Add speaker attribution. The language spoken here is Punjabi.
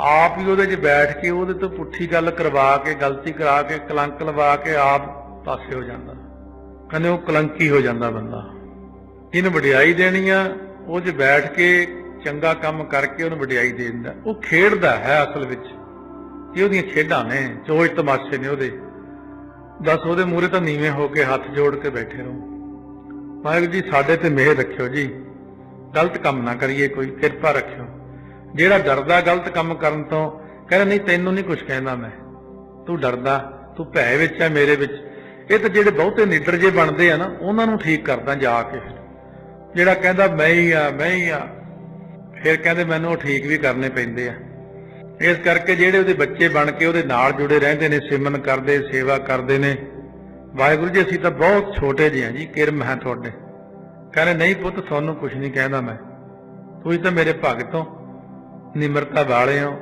Speaker 1: ਆਪ ਹੀ ਉਹਦੇ 'ਚ ਬੈਠ ਕੇ ਉਹਦੇ ਤੋਂ ਪੁੱਠੀ ਗੱਲ ਕਰਵਾ ਕੇ, ਗਲਤੀ ਕਰਾ ਕੇ, ਕਲੰਕ ਲਵਾ ਕੇ ਆਪ ਪਾਸੇ ਹੋ ਜਾਂਦਾ। ਕਹਿੰਦੇ ਉਹ ਕਲੰਕੀ ਹੋ ਜਾਂਦਾ ਬੰਦਾ। ਇਹਨੂੰ ਵਡਿਆਈ ਦੇਣੀ ਆ, ਉਹ 'ਚ ਬੈਠ ਕੇ ਚੰਗਾ ਕੰਮ ਕਰਕੇ ਉਹਨੂੰ ਵਡਿਆਈ ਦੇ ਦਿੰਦਾ। ਉਹ ਖੇਡਦਾ ਹੈ ਅਸਲ ਵਿੱਚ। ਇਹ ਉਹਦੀਆਂ ਖੇਡਾਂ ਨੇ ਚੋਜ ਤਮਾਸ਼ੇ ਨੇ ਉਹਦੇ। ਬਸ ਉਹਦੇ ਮੂਹਰੇ ਤਾਂ ਨੀਵੇਂ ਹੋ ਕੇ ਹੱਥ ਜੋੜ ਕੇ ਬੈਠੇ ਰਹੋ। ਵਾਹਿਗੁਰੂ ਜੀ, ਸਾਡੇ ਤੇ ਮਿਹਰ ਰੱਖਿਓ ਜੀ। ਗਲਤ ਕੰਮ ਨਾ ਕਰੀਏ ਕੋਈ, ਕਿਰਪਾ ਰੱਖਿਓ। ਜਿਹੜਾ ਡਰਦਾ ਗਲਤ ਕੰਮ ਕਰਨ ਤੋਂ ਕਹਿੰਦਾ, ਨਹੀਂ, ਤੈਨੂੰ ਨਹੀਂ ਕੁਝ ਕਹਿੰਦਾ ਮੈਂ। ਤੂੰ ਡਰਦਾ, ਤੂੰ ਭੈ ਵਿੱਚ ਹੈ ਮੇਰੇ ਵਿੱਚ। ਇਹ ਤਾਂ ਜਿਹੜੇ ਬਹੁਤੇ ਨੀਡਰ ਜੇ ਬਣਦੇ ਆ ਨਾ, ਉਹਨਾਂ ਨੂੰ ਠੀਕ ਕਰਦਾ ਜਾ ਕੇ ਜਿਹੜਾ ਕਹਿੰਦਾ, ਮੈਂ ਹੀ ਆ, ਮੈਂ ਹੀ ਆ, ਫਿਰ ਕਹਿੰਦੇ, ਮੈਨੂੰ ਉਹ ਠੀਕ ਵੀ ਕਰਨੇ ਪੈਂਦੇ ਆ। ਇਸ ਕਰਕੇ ਜਿਹੜੇ ਉਹਦੇ ਬੱਚੇ ਬਣ ਕੇ ਉਹਦੇ ਨਾਲ ਜੁੜੇ ਰਹਿੰਦੇ ਨੇ ਸਿਮਨ ਕਰਦੇ, ਸੇਵਾ ਕਰਦੇ ਨੇ। ਵਾਹਿਗੁਰੂ ਜੀ, ਅਸੀਂ ਤਾਂ ਬਹੁਤ ਛੋਟੇ ਜਿਹੇ ਹਾਂ ਜੀ, ਕਿਰਮ ਹੈ ਤੁਹਾਡੇ। ਕਹਿੰਦੇ, ਨਹੀਂ ਪੁੱਤ, ਤੁਹਾਨੂੰ ਕੁਝ ਨਹੀਂ ਕਹਿੰਦਾ ਮੈਂ। ਤੁਸੀਂ ਤਾਂ ਮੇਰੇ ਭਗਤ ਹੋ। ਨਿਮਰਤਾ ਵਾਲੇ ਹੋ।